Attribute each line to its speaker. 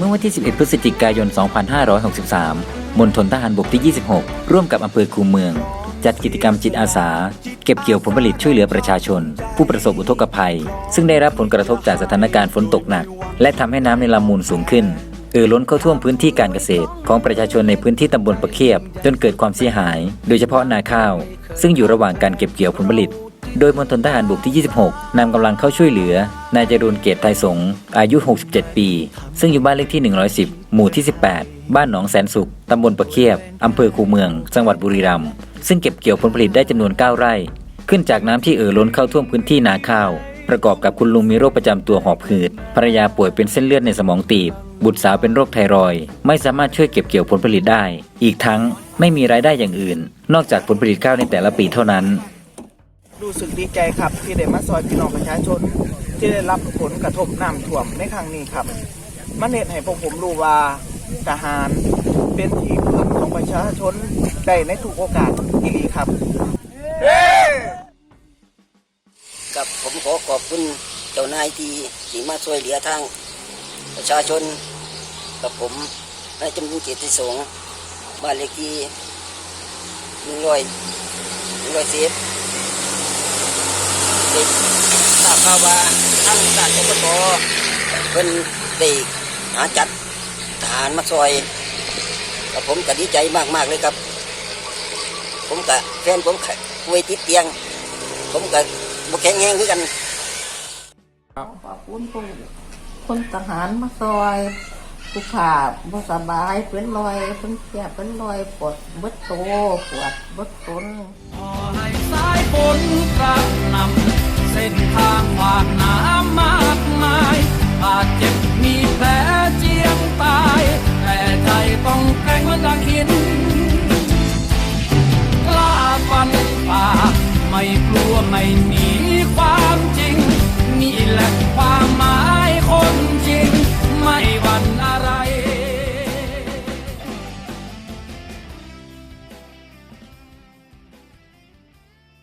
Speaker 1: มื่อวันที่ 11 พฤศจิกายน 2563 มณฑลทหารบกที่ 26 ร่วมกับอำเภอคูเมือง จัดกิจกรรมจิตอาสา เก็บเกี่ยวผลผลิตช่วยเหลือประชาชน ผู้ประสบอุทกภัย ซึ่งได้รับผลกระทบจากสถานการณ์ฝนตกหนัก และทำให้น้ำในลำมูลสูงขึ้นเอ่อล้นเข้าท่วมพื้นที่การเกษตร ของประชาชนในพื้นที่ตำบลประเคียบ จนเกิดความเสียหาย โดยเฉพาะนาข้าว ซึ่งอยู่ระหว่างการเก็บเกี่ยวผลผลิต โดยมณฑลทหารบกที่ 26นำกำลังเข้าช่วยเหลือ นายจรูนเกตไทยสงอายุ 67 ปี ซึ่งอยู่บ้านเลขที่ 110 หมู่ที่ 18 บ้านหนองแสนสุข ตำบลประเคียบ อำเภอคูเมือง จังหวัดบุรีรัมย์ ซึ่งเก็บเกี่ยวผลผลิตได้จำนวน 9 ไร่ ขึ้นจากน้ำที่เอ่อล้นเข้าท่วมพื้นที่นาข้าว ประกอบกับคุณลุงมีโรคประจำตัวหอบหืด ภรรยาป่วยเป็นเส้นเลือดในสมองตีบ บุตรสาวเป็นโรคไทรอยด์ไม่สามารถช่วยเก็บเกี่ยวผลผลิตได้ อีกทั้งไม่มีรายได้อย่างอื่น นอกจากผลผลิตข้าวในแต่ละปีเท่านั้น
Speaker 2: รู้สึกดีใจครับที่ได้มาซอยพี่น้องประชาชน ที่ได้รับผลกระทบน้ำท่วมในครั้งนี้ครับมันเน็ตให้พวกผมรู้ว่าทหารเป็นที่พึ่งของประชาชนได้ในทุกโอกาสที่ดีครับ
Speaker 3: กับผมขอขอบคุณเจ้านายที่ที่มาช่วยเหลือทางประชาชน กับผมนายจำนวนเกียรติสงฆ์บ้านเลขที่หนึ่งร้อยหนึ่งร้อยสิบเด็กทราบ ข่าวว่าทางการกบตเพิ่นได้หาจัดทหารมาช่วยกับผมก็ดีใจมากๆเลยครับ ผมกับแฟนผมก็ป่วยติดเตียง ผมก็บ่แข็งแรงคือกัน
Speaker 4: ขอบคุณผู้คนทหารมาซอยผู้ขาบ่สบายเป็นรอยเป็นเสียเป็นรอยปวดบดโตปวดบดตน
Speaker 5: ขอให้สายฝนกระหนำ ส้นทางผ่านน้ำมากมายบาดเจ็บมีแผลเจียงตาย แต่ใจต้องแข็งเหมือนดังหินกล้าฟันฝ่าไม่กลัวไม่